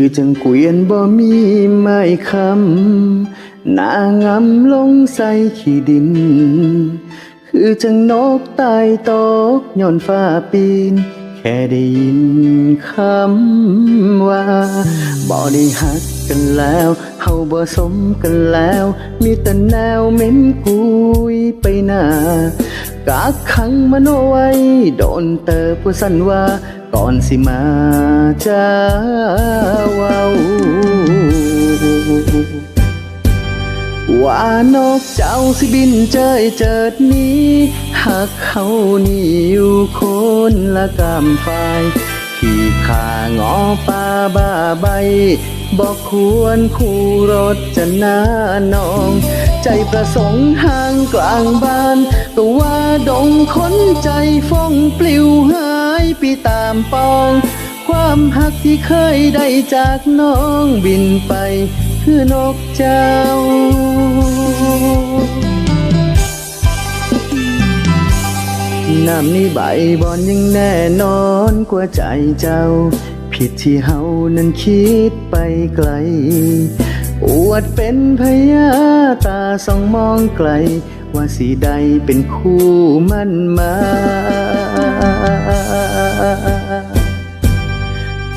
คือจังเกวียนบ่มีไม้คำหน้างำลงใส่ขี้ดิน คือจังนกตายตกย้อนฟ้าปีน แค่ได้ยินคำว่าบ่ได้หักกันแล้วเฮาบ่สมกันแล้ว มีแต่แนวเหม็นกุยไปหน้า กักขังมโนไว้ โดนเตอผู้สันว่า ก่อนสิมาเจ้าเว้าว่านกเจ้าสิบินเจยเจิดนี้หากเขานี่อยู่คนละกำฝ่ายขี่ขางอป่าบ้าใบ บอกควรคู่รถจะหน้านอง ใจประสงค์ห่างกลางบ้านก็ว่าดงคนใจฟ้องปลิวหายไปตามปอง ความหักที่เคยได้จากน้องบินไป คือนกเจ้าน้ำนี้ใบบอนยังแน่นอนกว่าใจเจ้า ผิดที่เฮานั้นคิดไปไกล อวดเป็นพญาตาส่องมองไกล ว่าสีใดเป็นคู่มันมา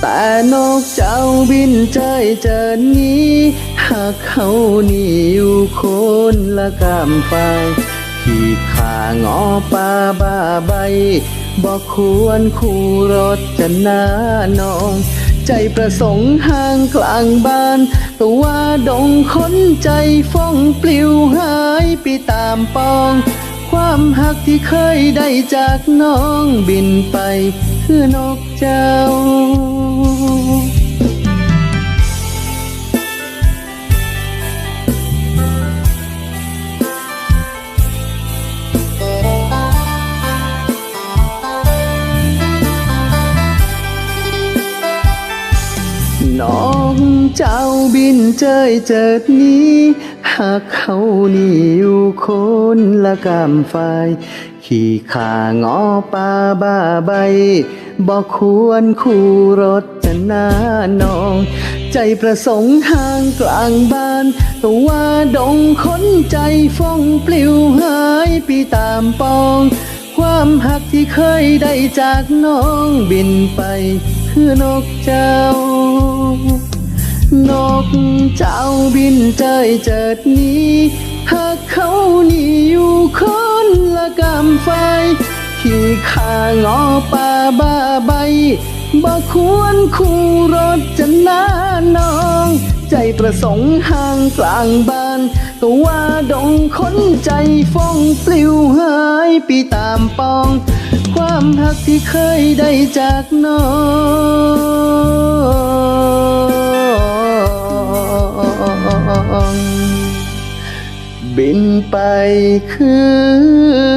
แต่นกเจ้าบินใจเจอนี้ หากเขานี่อยู่คนละกำฝ่ายขี่ขางอป่าบ้าใบ บอกควรคู่รถจะหน้านอง ใจประสงค์ห่างกลางบ้านตัว่าดงค้นใจฟ้องปลิวหายไปตามปอง ความหักที่เคยได้จากน้องบินไป คือนกเจ้า เจ้าบินเจยเจิดนี้ หากเขานี่อยู่คนละกำฝ่ายขี่ขางอป่าบ้าใบบอกควรคู่รถจะหน้านอง ใจประสงค์ห่างกลางบ้านก็ว่าดงคนใจฟ้องปลิวหายไปตามปอง ความหักที่เคยได้จากน้องบินไป คือนกเจ้า กเจ้าบินเจยเจิดนี้หากเขานี่อยู่คนละกำไฟ ขี่ขางอป่าบ้าใบบ่ควรคู่รถจะหน้านอง ใจประสงค์ห่างกลางบ้านก็ว่าดงคนใจฟ้องปลิวหายไปตามปอง ความหักที่เคยได้จากน้อง ไปคือ